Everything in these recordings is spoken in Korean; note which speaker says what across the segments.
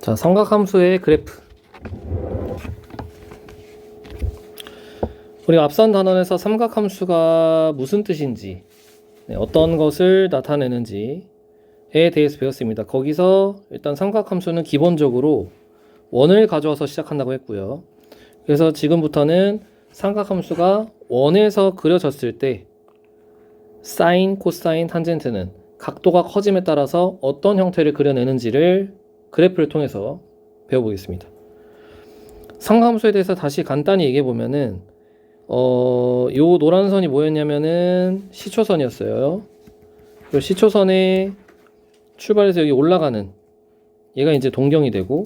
Speaker 1: 자, 삼각함수의 그래프. 우리가 앞선 단원에서 삼각함수가 무슨 뜻인지, 네, 어떤 것을 나타내는지에 대해서 배웠습니다. 거기서 일단 삼각함수는 기본적으로 원을 가져와서 시작한다고 했고요. 그래서 지금부터는 삼각함수가 원에서 그려졌을 때 사인, 코사인, 탄젠트는 각도가 커짐에 따라서 어떤 형태를 그려내는지를 그래프를 통해서 배워보겠습니다. 삼각함수에 대해서 다시 간단히 얘기해 보면은 어, 요 노란 선이 뭐였냐면은 시초선이었어요. 요 시초선에 출발해서 여기 올라가는 얘가 이제 동경이 되고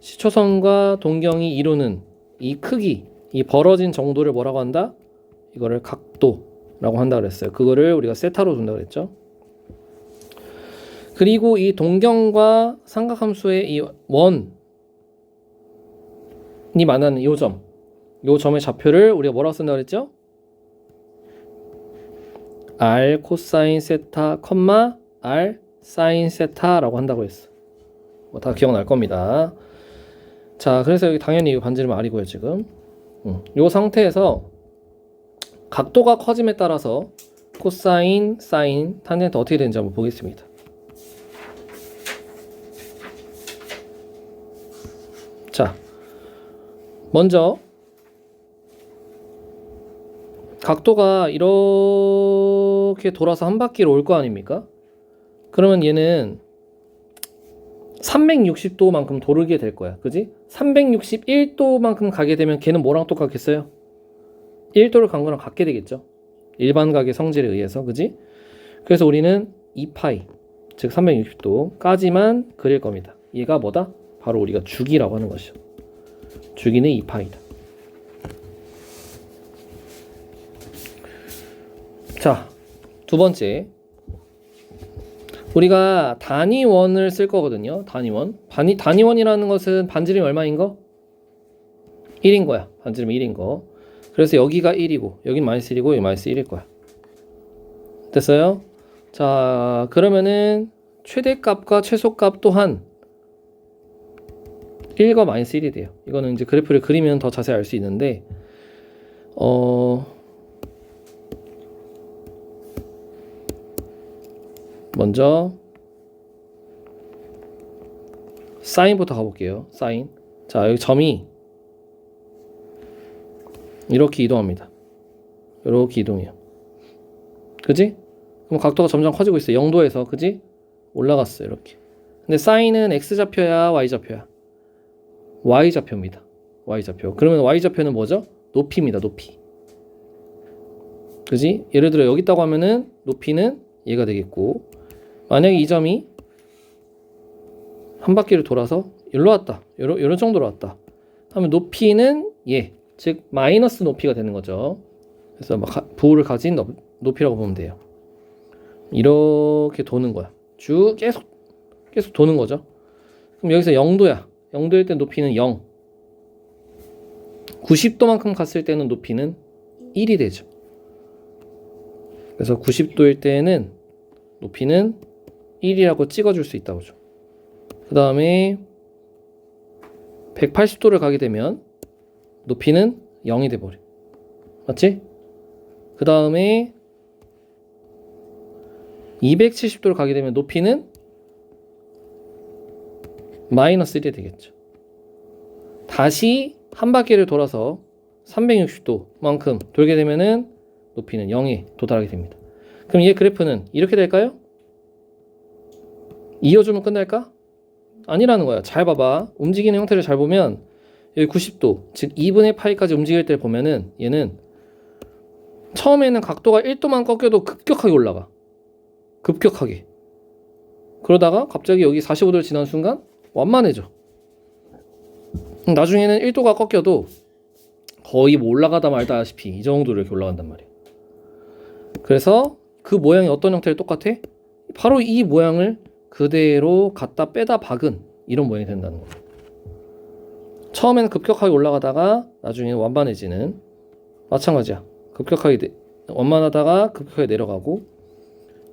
Speaker 1: 시초선과 동경이 이루는 이 크기, 이 벌어진 정도를 뭐라고 한다? 이거를 각도라고 한다 그랬어요. 그거를 우리가 세타로 둔다 그랬죠. 그리고 이 동경과 삼각함수의 이 원이 만나는 이 점, 이 점의 좌표를 우리가 뭐라고 쓴다 그랬죠? r 코사인 세타, 컴마 r 사인 세타라고 한다고 했어. 뭐 다 기억날 겁니다. 자, 그래서 여기 당연히 이거 반지름 r이고요, 지금. 음, 요 상태에서 각도가 커짐에 따라서 코사인, 사인, 탄젠트 어떻게 되는지 한번 보겠습니다. 자, 먼저 각도가 이렇게 돌아서 한 바퀴로 올 거 아닙니까? 그러면 얘는 360도만큼 돌게 될 거야. 그지? 361도만큼 가게 되면 걔는 뭐랑 똑같겠어요? 1도를 간 거랑 같게 되겠죠. 일반 각의 성질에 의해서. 그지? 그래서 우리는 2파이, 즉 360도까지만 그릴 겁니다. 얘가 뭐다? 바로 우리가 주기라고 하는 것이죠. 주기는 2파이다. 자, 두 번째. 우리가 단위원을 쓸 거거든요. 단위원. 단위, 단위원이라는 것은 반지름이 얼마인 거? 1인 거야. 반지름 1인 거. 그래서 여기가 1이고, 여긴 마이너스 1이고, 여기 마이너스 1일 거야. 됐어요? 자, 그러면은 최대값과 최소값 또한 1과 마이너스 1이 돼요. 이거는 이제 그래프를 그리면 더 자세히 알 수 있는데, 어, 먼저 사인부터 가볼게요. 사인. 자, 여기 점이 이렇게 이동합니다. 이렇게 이동해요. 그지? 그럼 각도가 점점 커지고 있어요. 0도에서 그지? 올라갔어요. 이렇게. 근데 사인은 x 좌표야, y 좌표야? Y 좌표입니다. y 좌표. 그러면 y 좌표는 뭐죠? 높이입니다. 높이. 그지? 예를 들어 여기 있다고 하면은 높이는 얘가 되겠고 만약에 이 점이 한 바퀴를 돌아서 일로 왔다. 요런, 요런 정도로 왔다. 하면 높이는 얘, 즉 마이너스 높이가 되는 거죠. 그래서 막 가, 부호를 가진 높, 높이라고 보면 돼요. 이렇게 도는 거야. 쭉 계속 계속 도는 거죠. 그럼 여기서 0도야. 0도일 때 높이는 0. 90도만큼 갔을 때는 높이는 1이 되죠. 그래서 90도일 때는 높이는 1이라고 찍어줄 수 있다고 죠. 그 다음에 180도를 가게 되면 높이는 0이 돼버려. 맞지? 그 다음에 270도를 가게 되면 높이는 마이너스 1이 되겠죠. 다시 한 바퀴를 돌아서 360도만큼 돌게 되면은 높이는 0에 도달하게 됩니다. 그럼 이 그래프는 이렇게 될까요? 이어주면 끝날까? 아니라는 거야. 잘 봐봐. 움직이는 형태를 잘 보면 여기 90도, 즉 2분의 파이까지 움직일 때 보면은 얘는 처음에는 각도가 1도만 꺾여도 급격하게 올라가. 급격하게. 그러다가 갑자기 여기 45도를 지난 순간 완만해져. 나중에는 1도가 꺾여도 거의 뭐 올라가다 말다시피 이 정도로 이렇게 올라간단 말이야. 그래서 그 모양이 어떤 형태를 똑같아? 바로 이 모양을 그대로 갖다 빼다 박은 이런 모양이 된다는 거예요. 처음에는 급격하게 올라가다가 나중에는 완만해지는 마찬가지야. 급격하게 내, 완만하다가 급격하게 내려가고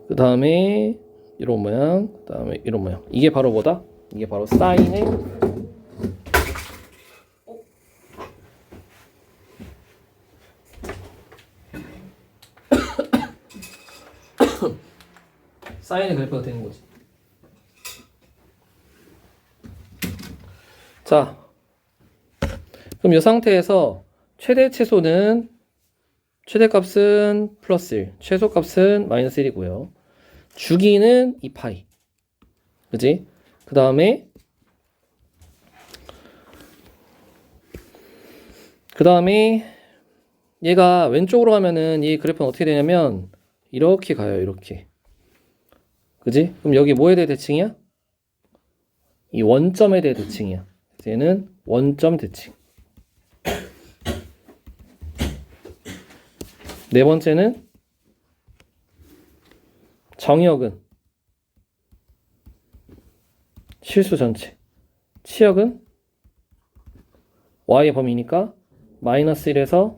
Speaker 1: 그 다음에 이런 모양, 그 다음에 이런 모양. 이게 바로 뭐다? 이게 바로 사인의 사인의 그래프가 되는 거지. 자, 그럼 이 상태에서 최대 최소는 최대값은 플러스 1, 최소값은 마이너스 1이고요. 주기는 2파이. 그지? 그 다음에 그 다음에 얘가 왼쪽으로 가면은 이 그래프는 어떻게 되냐면 이렇게 가요 이렇게 그지? 그럼 여기 뭐에 대해 대칭이야? 이 원점에 대해 대칭이야 얘는 원점 대칭 네 번째는 정역은 실수 전체 치역은 y의 범위니까 마이너스 1에서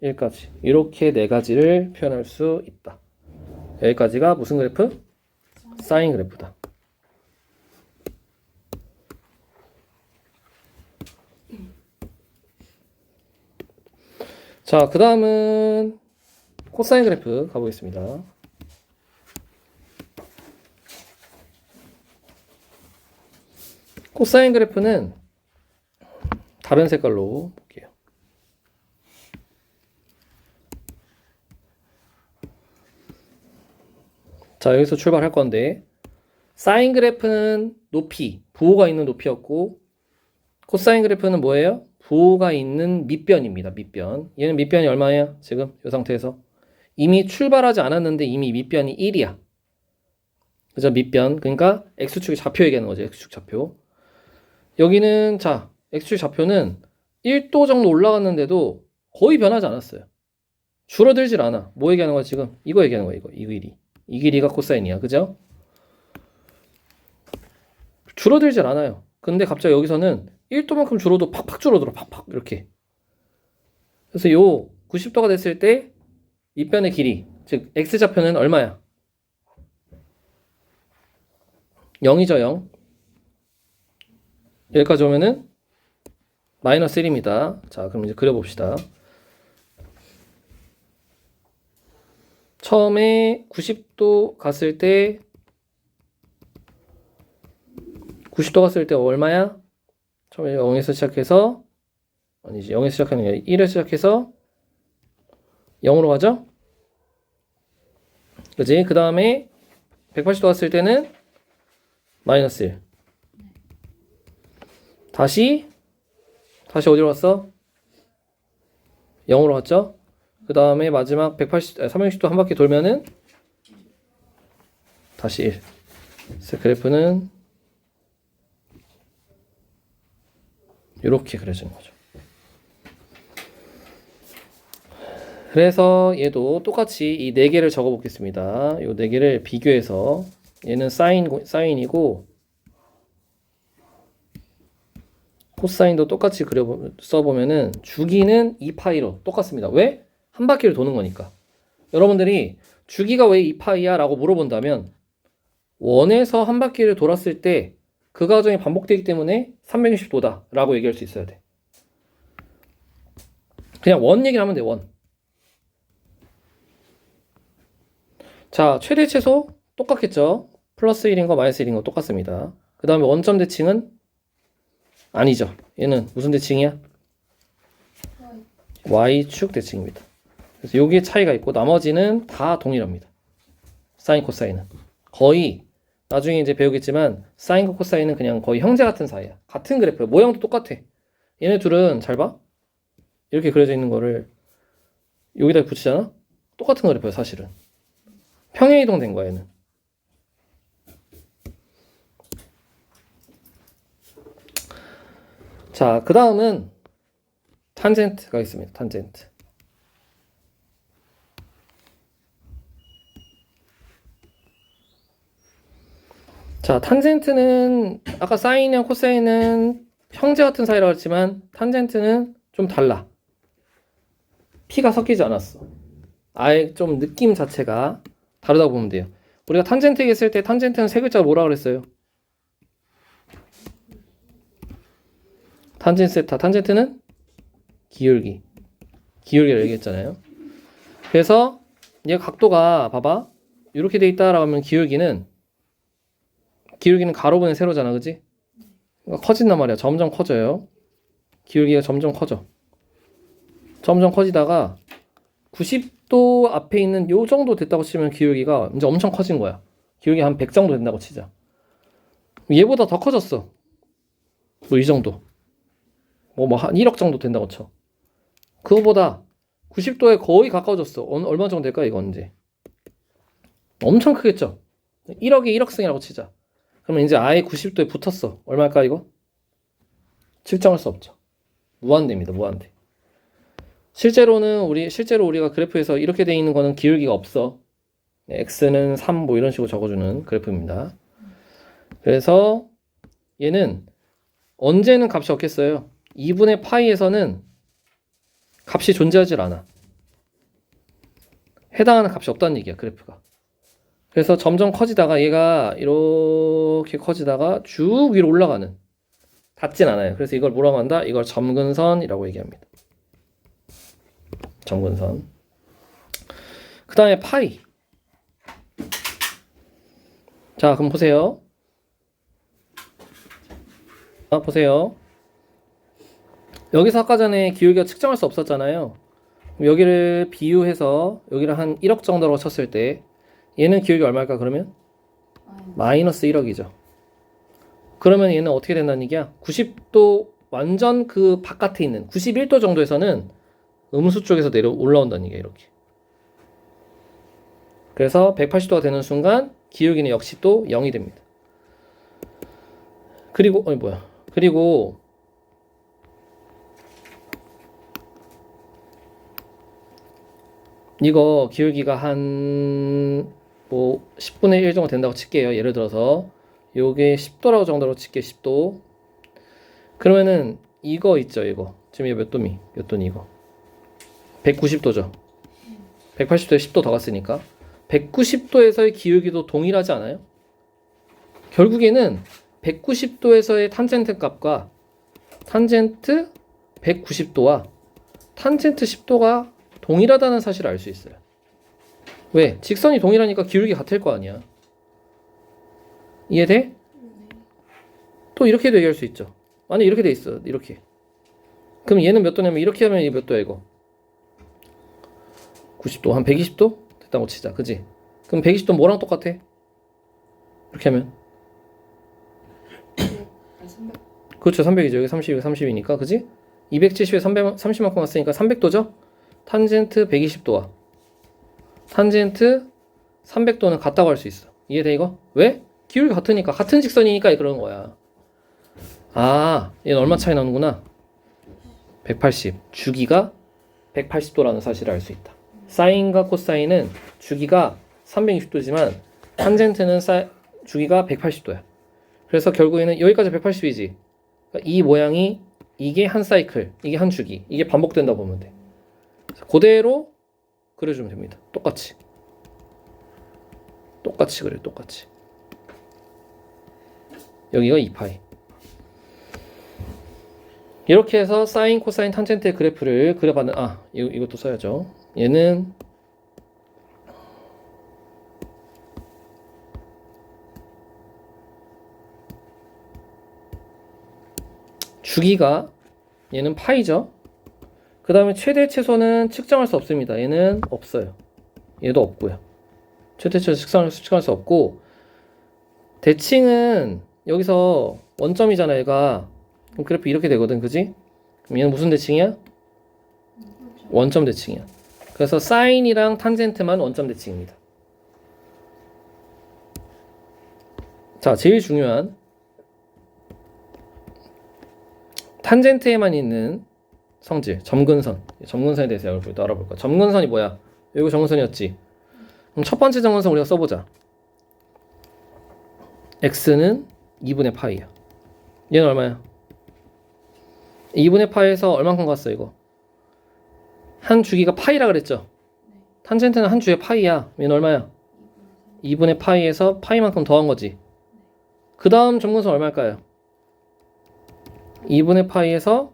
Speaker 1: 1까지 이렇게 네 가지를 표현할 수 있다. 여기까지가 무슨 그래프? 사인 그래프다. 자, 그 다음은 코사인 그래프 가보겠습니다. 코사인 그래프는 다른 색깔로 볼게요. 자, 여기서 출발할 건데, 사인 그래프는 높이, 부호가 있는 높이였고, 코사인 그래프는 뭐예요? 부호가 있는 밑변입니다. 밑변. 얘는 밑변이 얼마예요? 지금 이 상태에서. 이미 출발하지 않았는데 이미 밑변이 1이야. 그죠? 밑변. 그러니까 x축의 좌표 얘기하는 거죠. x축 좌표. 여기는 자, x축 좌표는 1도 정도 올라갔는데도 거의 변하지 않았어요. 줄어들질 않아. 뭐 얘기하는 거야, 지금? 이거 얘기하는 거야, 이거. 이 길이. 이 길이가 코사인이야. 그죠? 줄어들질 않아요. 근데 갑자기 여기서는 1도만큼 줄어도 팍팍 줄어들어. 팍팍. 이렇게. 그래서 요 90도가 됐을 때 밑변의 길이, 즉 x좌표는 얼마야? 0이죠, 0. 여기까지 오면은 마이너스 1입니다. 자, 그럼 이제 그려봅시다. 처음에 90도 갔을 때 90도 갔을 때 얼마야? 처음에 0에서 시작해서 아니지 0에서 시작하는 게 1에서 시작해서 0으로 가죠? 그지? 그 다음에 180도 갔을 때는 마이너스 1 다시 다시 어디로 갔어? 0으로 갔죠? 그 다음에 마지막 180, 360도 한 바퀴 돌면은 다시 1. 그래서 그래프는 이렇게 그려지는 거죠. 그래서 얘도 똑같이 이 네 개를 적어 보겠습니다. 이 네 개를 비교해서 얘는 사인 사인이고 코사인도 똑같이 그려 써보면은 주기는 2파이로 똑같습니다. 왜? 한 바퀴를 도는 거니까. 여러분들이 주기가 왜 2파이야? 라고 물어본다면 원에서 한 바퀴를 돌았을 때 그 과정이 반복되기 때문에 360도다 라고 얘기할 수 있어야 돼. 그냥 원 얘기를 하면 돼, 원. 자, 최대 최소 똑같겠죠? 플러스 1인 거 마이너스 1인 거 똑같습니다. 그 다음에 원점 대칭은 아니죠. 얘는 무슨 대칭이야? Y축 대칭입니다. 그래서 여기에 차이가 있고 나머지는 다 동일합니다. 사인 코사인은 거의 나중에 이제 배우겠지만 사인과 코사인은 그냥 거의 형제 같은 사이야. 같은 그래프야. 모양도 똑같아. 얘네 둘은 잘 봐. 이렇게 그려져 있는 거를 여기다 붙이잖아. 똑같은 그래프야 사실은. 평행 이동된 거야 얘는. 자, 그 다음은 탄젠트가 있습니다. 탄젠트. 자, 탄젠트는 아까 사인이랑 코사인은 형제 같은 사이라고 했지만 탄젠트는 좀 달라. 피가 섞이지 않았어. 아예 좀 느낌 자체가 다르다고 보면 돼요. 우리가 탄젠트 얘기했을 때 탄젠트는 세 글자 뭐라 그랬어요? 탄젠트 세타. 탄젠트는 기울기. 기울기를 얘기했잖아요. 그래서 얘 각도가 봐봐. 이렇게 돼 있다라고 하면 기울기는 기울기는 가로분의 세로잖아. 그지? 그러니까 커진단 말이야. 점점 커져요. 기울기가 점점 커져. 점점 커지다가 90도 앞에 있는 요 정도 됐다고 치면 기울기가 이제 엄청 커진 거야. 기울기 한 100 정도 된다고 치자. 얘보다 더 커졌어. 뭐 이 정도. 뭐 뭐 한 1억 정도 된다고 쳐. 그거보다 90도에 거의 가까워졌어. 어느- 얼마 정도 될까 이거 언제? 엄청 크겠죠. 1억에 1억승이라고 치자. 그러면 이제 아예 90도에 붙었어. 얼마일까 이거? 측정할 수 없죠. 무한대입니다. 무한대. 실제로는 우리 실제로 우리가 그래프에서 이렇게 돼 있는 거는 기울기가 없어. 네, x는 3 뭐 이런 식으로 적어주는 그래프입니다. 그래서 얘는 언제는 값이 없겠어요? 2분의 파이에서는 값이 존재하질 않아. 해당하는 값이 없다는 얘기야, 그래프가. 그래서 점점 커지다가 얘가 이렇게 커지다가 쭉 위로 올라가는. 닿진 않아요. 그래서 이걸 뭐라고 한다? 이걸 점근선이라고 얘기합니다. 점근선. 그 다음에 파이. 자, 그럼 보세요. 아, 보세요. 여기서 아까 전에 기울기가 측정할 수 없었잖아요. 여기를 비유해서 여기를 한 1억 정도로 쳤을 때 얘는 기울기 얼마일까 그러면? 마이너스 1억이죠. 그러면 얘는 어떻게 된다는 얘기야? 90도 완전 그 바깥에 있는 91도 정도에서는 음수 쪽에서 내려 올라온다는 얘기야 이렇게. 그래서 180도가 되는 순간 기울기는 역시 또 0이 됩니다. 그리고 어이 뭐야? 그리고 이거 기울기가 한 뭐 10분의 1 정도 된다고 칠게요. 예를 들어서 요게 10도라고 정도로 칠게 10도. 그러면은 이거 있죠, 이거. 지금 이거 몇 도미? 몇 도니 이거? 190도죠. 180도에 10도 더 갔으니까 190도에서의 기울기도 동일하지 않아요? 결국에는 190도에서의 탄젠트 값과 탄젠트 190도와 탄젠트 10도가 동일하다는 사실을 알 수 있어요. 왜? 직선이 동일하니까 기울기 같을 거 아니야. 이해돼? 또 이렇게도 얘기할 수 있죠. 아니 이렇게 돼 있어. 이렇게. 그럼 얘는 몇 도냐면 이렇게 하면 이게 몇 도야 이거? 90도 한 120도 됐다고 치자. 그지? 그럼 120도 뭐랑 똑같아? 이렇게 하면 그렇죠. 300이죠. 여기 30, 여기 30이니까. 그지? 270에 300, 30만큼 왔으니까 300도죠? 탄젠트 120도와 탄젠트 300도는 같다고 할 수 있어. 이해돼 이거? 왜? 기울기 같으니까 같은 직선이니까 그런 거야. 아, 얘는 얼마 차이 나는구나. 180. 주기가 180도라는 사실을 알 수 있다. 사인과 코사인은 주기가 360도지만 탄젠트는 사, 주기가 180도야. 그래서 결국에는 여기까지 180이지. 이 모양이 이게 한 사이클, 이게 한 주기, 이게 반복된다 보면 돼. 그대로 그려주면 됩니다. 똑같이. 똑같이 그래, 똑같이. 여기가 2파이. 이렇게 해서 사인, 코사인, 탄젠트의 그래프를 그려봤는, 아, 이거, 이것도 써야죠. 얘는 주기가 얘는 파이죠. 그 다음에 최대 최소는 측정할 수 없습니다. 얘는 없어요. 얘도 없고요. 최대 최소 측정할, 측정할 수 없고 대칭은 여기서 원점이잖아 얘가 그럼 그래프 이렇게 되거든 그지? 그럼 얘는 무슨 대칭이야? 원점 대칭이야. 그래서 사인이랑 탄젠트만 원점 대칭입니다. 자, 제일 중요한 탄젠트에만 있는 성질, 점근선. 점근선에 대해서 여러분 또 알아볼까? 점근선이 뭐야? 이거 점근선이었지. 그럼 첫 번째 점근선 우리가 써보자. x는 2분의 파이야. 얘는 얼마야? 2분의 파이에서 얼만큼 갔어 이거? 한 주기가 파이라 그랬죠? 탄젠트는 한 주에 파이야. 얘는 얼마야? 2분의 파이에서 파이만큼 더한 거지. 그 다음 점근선 얼마일까요? 2분의 파이에서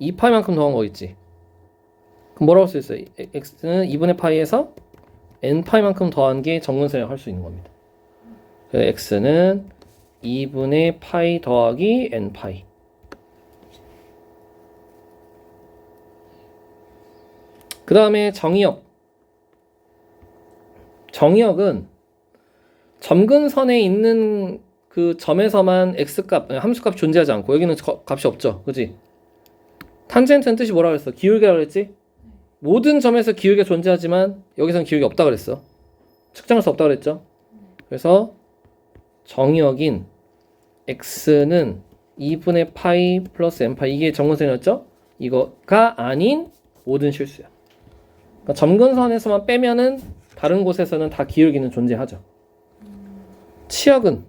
Speaker 1: 2파이만큼 더한 거 있지. 그럼 뭐라고 할 수 있어요? x는 2분의 파이에서 n파이만큼 더한 게 정근선이라고 할 수 있는 겁니다. 그래서 x는 2분의 파이 더하기 n파이. 그 다음에 정의역. 정의역은 점근선에 있는 그 점에서만 x값, 함수값 존재하지 않고 여기는 거- 값이 없죠. 그지? 탄젠트는 뜻이 뭐라 그랬어? 기울기라 그랬지? 모든 점에서 기울기가 존재하지만 여기서는 기울기 없다 그랬어. 측정할 수 없다 그랬죠? 그래서 정의역인 x는 2분의 파이 플러스 n파이 이게 정근선이었죠? 이거가 아닌 모든 실수야. 그러니까 점근선에서만 빼면은 다른 곳에서는 다 기울기는 존재하죠. 치역은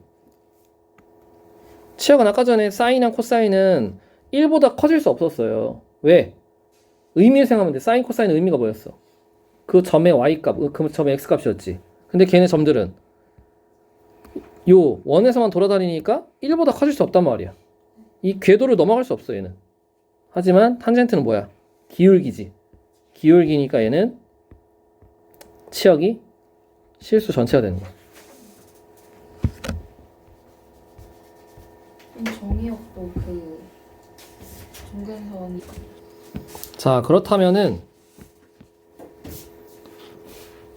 Speaker 1: 치역은 아까 전에 사인이랑 코사인은 1보다 커질 수 없었어요. 왜? 의미를 생각하면 돼. 사인, 코사인 의미가 뭐였어? 그 점의 y값, 그 점의 x값이었지. 근데 걔네 점들은 요 원에서만 돌아다니니까 1보다 커질 수 없단 말이야. 이 궤도를 넘어갈 수 없어 얘는. 하지만 탄젠트는 뭐야? 기울기지. 기울기니까 얘는 치역이 실수 전체가 되는 거야.
Speaker 2: 정의역도 그
Speaker 1: 자, 그렇다면은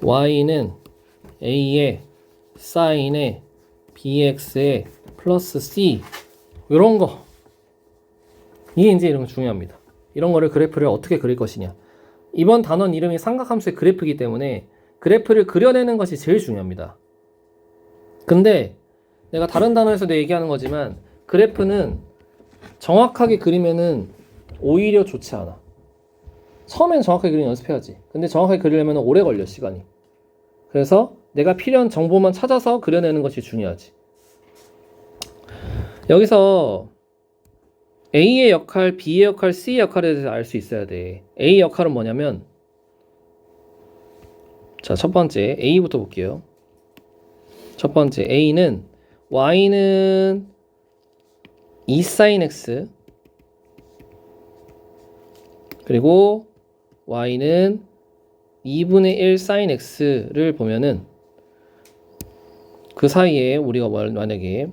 Speaker 1: y는 a의 사인의 bx의 플러스 c 이런 거 이게 이제 이런 거 중요합니다. 이런 거를 그래프를 어떻게 그릴 것이냐. 이번 단원 이름이 삼각함수의 그래프이기 때문에 그래프를 그려내는 것이 제일 중요합니다. 근데 내가 다른 단어에서도 얘기하는 거지만 그래프는 정확하게 그리면은 오히려 좋지 않아. 처음엔 정확하게 그리는 연습해야지. 근데 정확하게 그리려면 오래 걸려, 시간이. 그래서 내가 필요한 정보만 찾아서 그려내는 것이 중요하지. 여기서 A의 역할, B의 역할, C의 역할에 대해서 알 수 있어야 돼. A 역할은 뭐냐면, 자, 첫 번째, A부터 볼게요. 첫 번째, A는, Y는 2sin X, 그리고 y는 2분의 1 sin x를 보면은 그 사이에 우리가 뭐- 만약에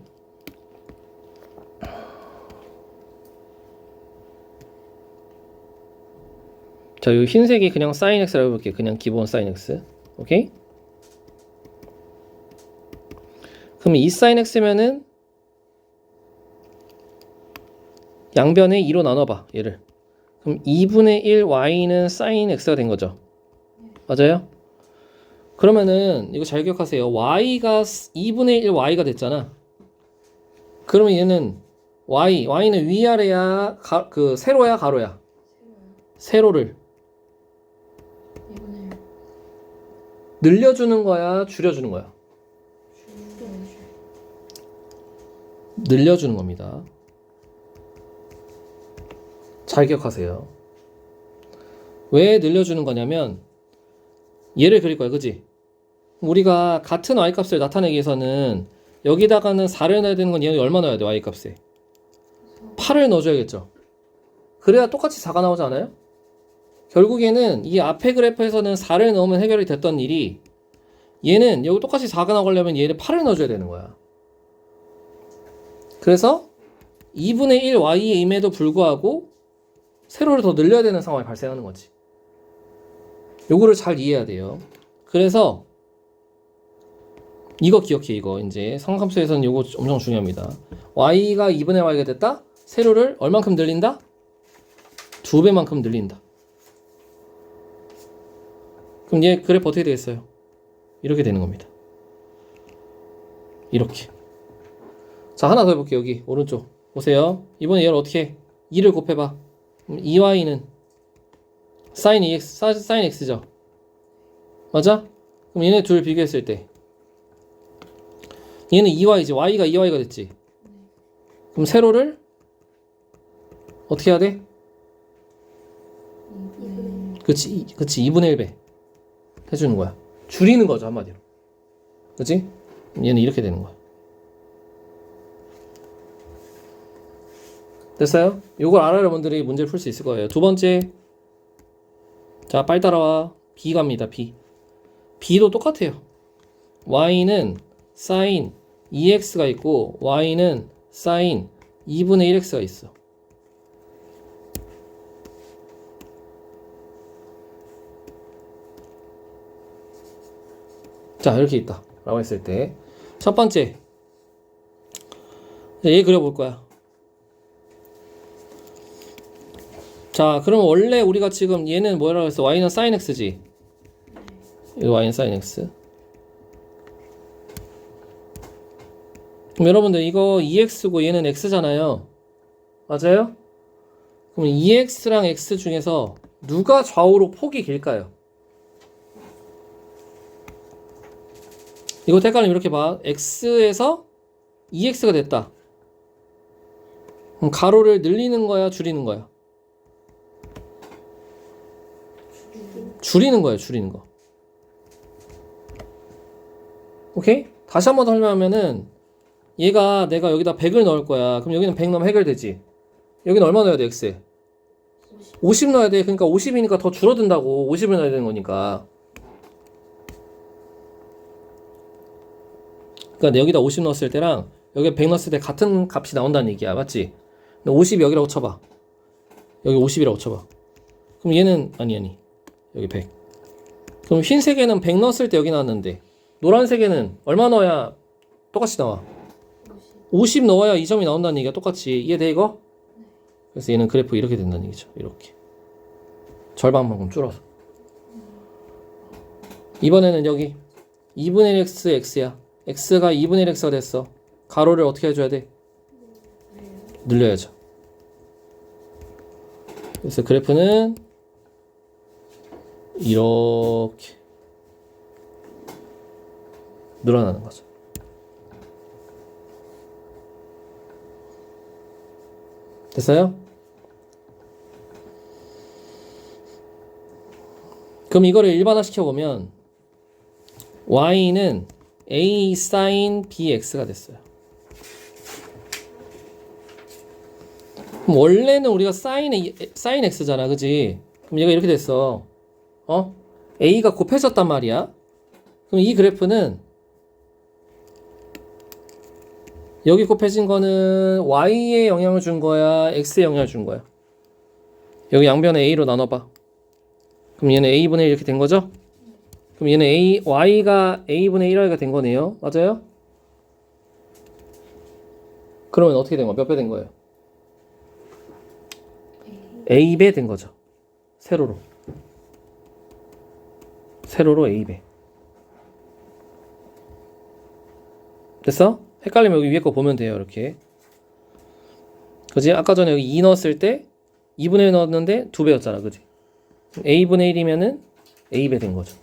Speaker 1: 자, 이 흰색이 그냥 sin x라고 해볼게. 그냥 기본 sin x. 오케이? 그럼 2 sin x면은 양변에 2로 나눠봐. 얘를. 그럼 2분의 1 y는 sin x가 된 거죠. 맞아요? 그러면은 이거 잘 기억하세요. y가 2분의 1 y가 됐잖아. 그러면 얘는 y, y는 위아래야, 가, 그 세로야, 가로야. 세로를
Speaker 2: 2분의 1
Speaker 1: 늘려주는 거야, 줄여주는 거야. 늘려주는 겁니다. 잘 기억하세요. 왜 늘려주는 거냐면 얘를 그릴 거야, 그지? 우리가 같은 y 값을 나타내기 위해서는 여기다가는 4를 넣어야 되는 건 얘는 얼마 넣어야 돼, y 값에? 8을 넣어줘야겠죠. 그래야 똑같이 4가 나오지 않아요? 결국에는 이 앞에 그래프에서는 4를 넣으면 해결이 됐던 일이 얘는 여기 똑같이 4가 나오려면 얘를 8을 넣어줘야 되는 거야. 그래서 2분의 1 y임에도 불구하고 세로를 더 늘려야 되는 상황이 발생하는 거지. 요거를 잘 이해해야 돼요. 그래서 이거 기억해 이거 이제 상함수에서는 요거 엄청 중요합니다. y가 2분의 y가 됐다? 세로를 얼만큼 늘린다? 두 배만큼 늘린다. 그럼 얘 그래프 어떻게 되겠어요? 이렇게 되는 겁니다. 이렇게. 자, 하나 더 해볼게요. 여기, 오른쪽. 보세요. 이번에 얘를 어떻게 해? 2를 곱해봐. 2y는 sin x, 사- sin x죠. 맞아? 그럼 얘네 둘 비교했을 때. 얘는 2y지. y가 2y가 됐지. 그럼 세로를 어떻게 해야 돼?
Speaker 2: 2분의 1
Speaker 1: 그치, 이- 그치. 2분의 1배. 해주는 거야. 줄이는 거죠, 한마디로. 그치? 얘는 이렇게 되는 거야. 됐어요? 요걸 알아야 여러분들이 문제를 풀 수 있을 거예요. 두 번째. 자, 빨리 따라와. B 갑니다. B. B도 똑같아요. Y는 sin 2x가 있고 Y는 sin 2분의 1x가 있어. 자, 이렇게 있다. 라고 했을 때. 첫 번째. 자, 얘 그려볼 거야. 자, 그럼 원래 우리가 지금 얘는 뭐라고 했어? y는 sin x지. 이거 y는 sin x. 그럼 여러분들 이거 2x고 얘는 x잖아요. 맞아요? 그럼 2x랑 x 중에서 누가 좌우로 폭이 길까요? 이거 헷갈리면 이렇게 봐. x에서 2x가 됐다. 그럼 가로를 늘리는 거야, 줄이는 거야? 줄이는 거예요, 줄이는 거. 오케이? 다시 한 번 더 설명하면은 얘가 내가 여기다 100을 넣을 거야. 그럼 여기는 100 넣으면 해결되지. 여기는 얼마 넣어야 돼, x에? 50 넣어야 돼. 그러니까 50이니까 더 줄어든다고. 50을 넣어야 되는 거니까. 그러니까 여기다 50 넣었을 때랑 여기 100 넣었을 때 같은 값이 나온다는 얘기야. 맞지? 50 여기라고 쳐봐. 여기 50이라고 쳐봐. 그럼 얘는 아니 아니. 여기 100. 그럼 흰색에는 100 넣었을 때 여기 나왔는데 노란색에는 얼마 넣어야 똑같이 나와? 50 넣어야 이 점이 나온다는 얘기가 똑같이 이해돼 이거? 그래서 얘는 그래프 이렇게 된다는 얘기죠. 이렇게. 절반만큼 줄어서. 이번에는 여기 2분의 1 x x야. x가 2분의 1 x가 됐어. 가로를 어떻게 해줘야 돼? 늘려야죠. 그래서 그래프는 이렇게 늘어나는 거죠. 됐어요? 그럼 이거를 일반화 시켜 보면 y는 a sin bx가 됐어요. 그럼 원래는 우리가 sin, sin x잖아, 그지? 그럼 얘가 이렇게 됐어. 어? a가 곱해졌단 말이야. 그럼 이 그래프는 여기 곱해진 거는 y에 영향을 준 거야, x에 영향을 준 거야. 여기 양변에 a로 나눠봐. 그럼 얘는 a분의 1 이렇게 된 거죠? 그럼 얘는 a, y가 a분의 1y가 된 거네요. 맞아요? 그러면 어떻게 된 거야? 몇 배 된 거예요? a배 된 거죠. 세로로. 세로로 a배. 됐어? 헷갈리면 여기 위에 거 보면 돼요. 이렇게. 그지? 아까 전에 여기 2 넣었을 때 2분의 1 넣었는데 2배였잖아. 그지? a분의 1이면은 a배 된 거죠.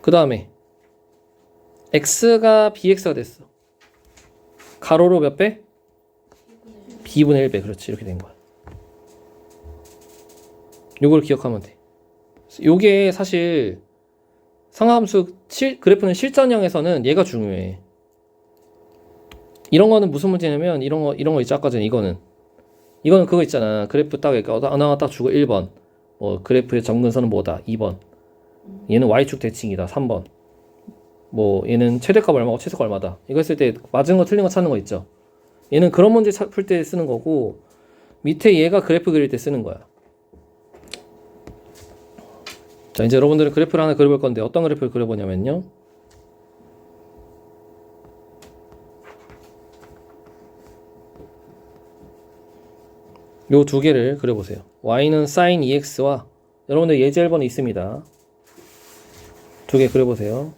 Speaker 1: 그 다음에 x가 bx가 됐어. 가로로 몇 배? b분의 1배. 그렇지. 이렇게 된 거야. 요걸 기억하면 돼. 요게 사실 상하함수 실, 그래프는 실전형에서는 얘가 중요해. 이런 거는 무슨 문제냐면 이런 거 이런 거 있죠? 아까 전에 이거는. 이거는 그거 있잖아. 그래프 딱 이렇게 하나 딱 주고 1번. 뭐 그래프의 점근선은 뭐다? 2번. 얘는 y축 대칭이다. 3번. 뭐 얘는 최대값 얼마고 최소값 얼마다? 이거 했을 때 맞은 거 틀린 거 찾는 거 있죠? 얘는 그런 문제 풀 때 쓰는 거고 밑에 얘가 그래프 그릴 때 쓰는 거야 자 이제 여러분들은 그래프를 하나 그려볼 건데 어떤 그래프를 그려보냐면요. 요 두 개를 그려보세요. y는 sin 2x와 여러분들 예제 1번에 있습니다. 두 개 그려보세요.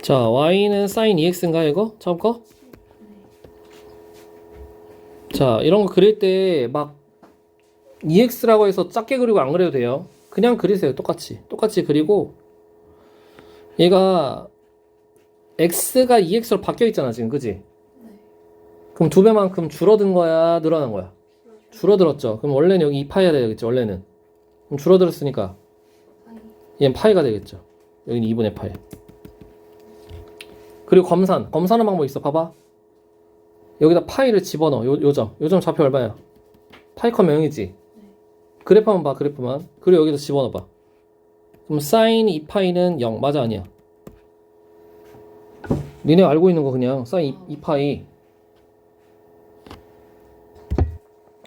Speaker 1: 자 y는 sin 2x인가 이거? 처음 거? 자 이런 거 그릴 때막 2x라고 해서 작게 그리고 안 그려도 돼요 그냥 그리세요. 똑같이. 똑같이 그리고 얘가 x가 2x로 바뀌어 있잖아 지금. 그지? 그럼 두 배만큼 줄어든 거야 늘어난 거야? 줄어들었죠. 그럼 원래는 여기 2파이가 되겠죠 원래는. 그럼 줄어들었으니까 얘는 파이가 되겠죠. 여기는 2분의 파이. 그리고 검산. 검사하는 방법 있어. 봐봐. 여기다 파이를 집어넣어. 요, 요 점. 요 점 좌표 얼마야? 파이 컴 0이지? 그래프 한번 봐, 그래프만. 그리고 여기다 집어넣어 봐. 그럼 사인 2파이는 0. 맞아, 아니야? 니네 알고 있는 거 그냥 사인 2, 파이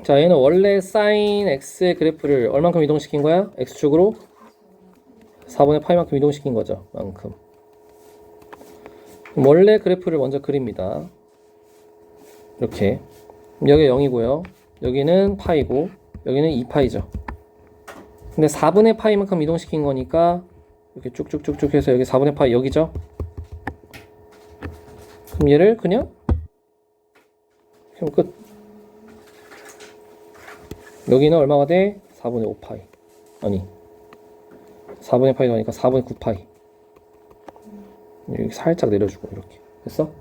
Speaker 1: 자, 얘는 원래 사인 x의 그래프를 얼만큼 이동시킨 거야? x축으로 4분의 파이만큼 이동시킨 거죠. 만큼. 원래 그래프를 먼저 그립니다. 이렇게. 여기 0이고요. 여기는 파이고 여기는 2파이죠. 근데 4분의 파이만큼 이동시킨 거니까 이렇게 쭉쭉쭉쭉 해서 여기 4분의 파이 여기죠. 그럼 얘를 그냥 그럼 끝. 여기는 얼마가 돼? 4분의 5파이. 아니. 4분의 파이가 아니까 4분의 9파이. 여기 살짝 내려주고 이렇게. 됐어?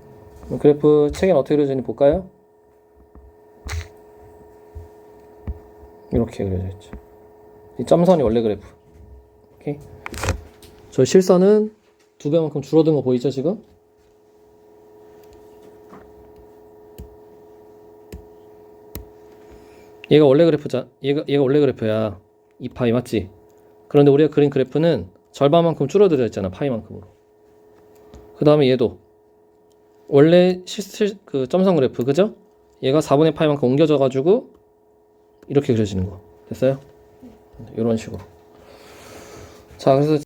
Speaker 1: 그럼 그래프 책엔 어떻게 그려지는지 볼까요? 이렇게 그려져 있죠. 이 점선이 원래 그래프. 오케이. 저 실선은 두 배만큼 줄어든 거 보이죠 지금? 얘가 원래 그래프자. 얘가 얘가 원래 그래프야. 2파이 맞지? 그런데 우리가 그린 그래프는 절반만큼 줄어들어 있잖아 파이만큼으로. 그 다음에 얘도 원래 실실 그 점선 그래프 그죠? 얘가 4분의 파이만큼 옮겨져 가지고 이렇게 그려지는 거 됐어요? 이런 식으로. 자 그래서